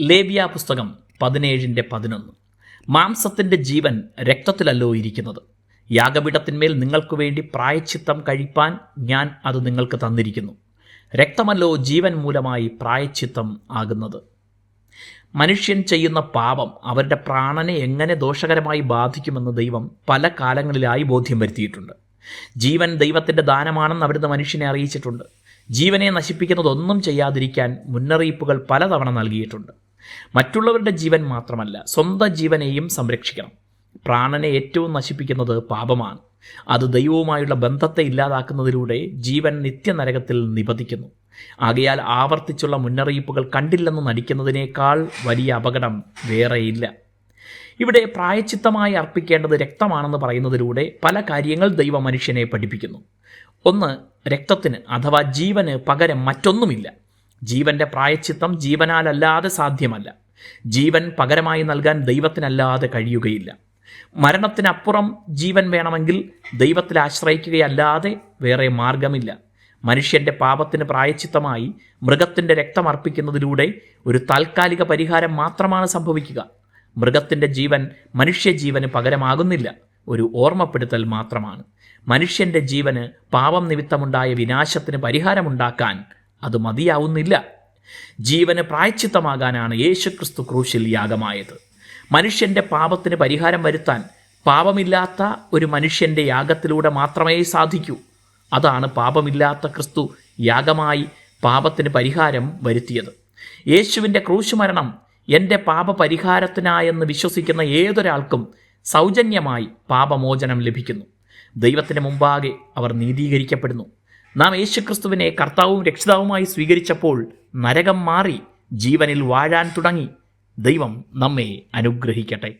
ലേബിയ പുസ്തകം പതിനേഴിന്റെ പതിനൊന്ന്. മാംസത്തിന്റെ ജീവൻ രക്തത്തിലല്ലോ ഇരിക്കുന്നത്. യാഗപീഠത്തിന്മേൽ നിങ്ങൾക്ക് വേണ്ടി പ്രായച്ചിത്തം കഴിപ്പാൻ ഞാൻ അത് നിങ്ങൾക്ക് തന്നിരിക്കുന്നു. രക്തമല്ലോ ജീവൻ മൂലമായി പ്രായച്ചിത്തം ആകുന്നത്. മനുഷ്യൻ ചെയ്യുന്ന പാപം അവരുടെ പ്രാണനെ എങ്ങനെ ദോഷകരമായി ബാധിക്കുമെന്ന് ദൈവം പല കാലങ്ങളിലായി ബോധ്യം വരുത്തിയിട്ടുണ്ട്. ജീവൻ ദൈവത്തിന്റെ ദാനമാണെന്ന് അവിടുന്ന് മനുഷ്യനെ അറിയിച്ചിട്ടുണ്ട്. ജീവനെ നശിപ്പിക്കുന്നതൊന്നും ചെയ്യാതിരിക്കാൻ മുന്നറിയിപ്പുകൾ പലതവണ നൽകിയിട്ടുണ്ട്. മറ്റുള്ളവരുടെ ജീവൻ മാത്രമല്ല സ്വന്തം ജീവനെയും സംരക്ഷിക്കണം. പ്രാണനെ ഏറ്റവും നശിപ്പിക്കുന്നത് പാപമാണ്. അത് ദൈവവുമായുള്ള ബന്ധത്തെ ഇല്ലാതാക്കുന്നതിലൂടെ ജീവൻ നിത്യനരകത്തിൽ നിപതിക്കുന്നു. ആകയാൽ ആവർത്തിച്ചുള്ള മുന്നറിയിപ്പുകൾ കണ്ടില്ലെന്ന് നടിക്കുന്നതിനേക്കാൾ വലിയ അപകടം വേറെയില്ല. ഇവിടെ പ്രായച്ചിത്തമായി അർപ്പിക്കേണ്ടത് രക്തമാണെന്ന് പറയുന്നതിലൂടെ പല കാര്യങ്ങൾ ദൈവ മനുഷ്യനെ പഠിപ്പിക്കുന്നു. ഒന്ന് രക്തത്തിന് അഥവാ ജീവന് പകരം മറ്റൊന്നുമില്ല. ജീവന്റെ പ്രായച്ചിത്തം ജീവനാലല്ലാതെ സാധ്യമല്ല. ജീവൻ പകരമായി നൽകാൻ ദൈവത്തിനല്ലാതെ കഴിയുകയില്ല. മരണത്തിനപ്പുറം ജീവൻ വേണമെങ്കിൽ ദൈവത്തിൽ ആശ്രയിക്കുകയല്ലാതെ വേറെ മാർഗമില്ല. മനുഷ്യന്റെ പാപത്തിന് പ്രായച്ചിത്തമായി മൃഗത്തിന്റെ രക്തം അർപ്പിക്കുന്നതിലൂടെ ഒരു താൽക്കാലിക പരിഹാരം മാത്രമാണ് സംഭവിക്കുക. മൃഗത്തിന്റെ ജീവൻ മനുഷ്യജീവന് പകരമാകുന്നില്ല. ഒരു ഓർമ്മപ്പെടുത്തൽ മാത്രമാണ്. മനുഷ്യന്റെ ജീവന് പാപം നിമിത്തമുണ്ടായ വിനാശത്തിന് പരിഹാരമുണ്ടാക്കാൻ അത് മതിയാവുന്നില്ല. ജീവന് പ്രായച്ചിത്തമാകാനാണ് യേശുക്രിസ്തു ക്രൂശിൽ യാഗമായത്. മനുഷ്യന്റെ പാപത്തിന് പരിഹാരം വരുത്താൻ പാപമില്ലാത്ത ഒരു മനുഷ്യന്റെ യാഗത്തിലൂടെ മാത്രമേ സാധിക്കൂ. അതാണ് പാപമില്ലാത്ത ക്രിസ്തു യാഗമായി പാപത്തിന് പരിഹാരം വരുത്തിയത്. യേശുവിന്റെ ക്രൂശ് മരണം എന്റെ പാപപരിഹാരത്തിനായെന്ന് വിശ്വസിക്കുന്ന ഏതൊരാൾക്കും സൗജന്യമായി പാപമോചനം ലഭിക്കുന്നു. ദൈവത്തിന് മുമ്പാകെ അവർ നീതീകരിക്കപ്പെടുന്നു. നാം യേശുക്രിസ്തുവിനെ കർത്താവും രക്ഷിതാവുമായി സ്വീകരിച്ചപ്പോൾ നരകം മാറി ജീവനിൽ വാഴാൻ തുടങ്ങി. ദൈവം നമ്മെ അനുഗ്രഹിക്കട്ടെ.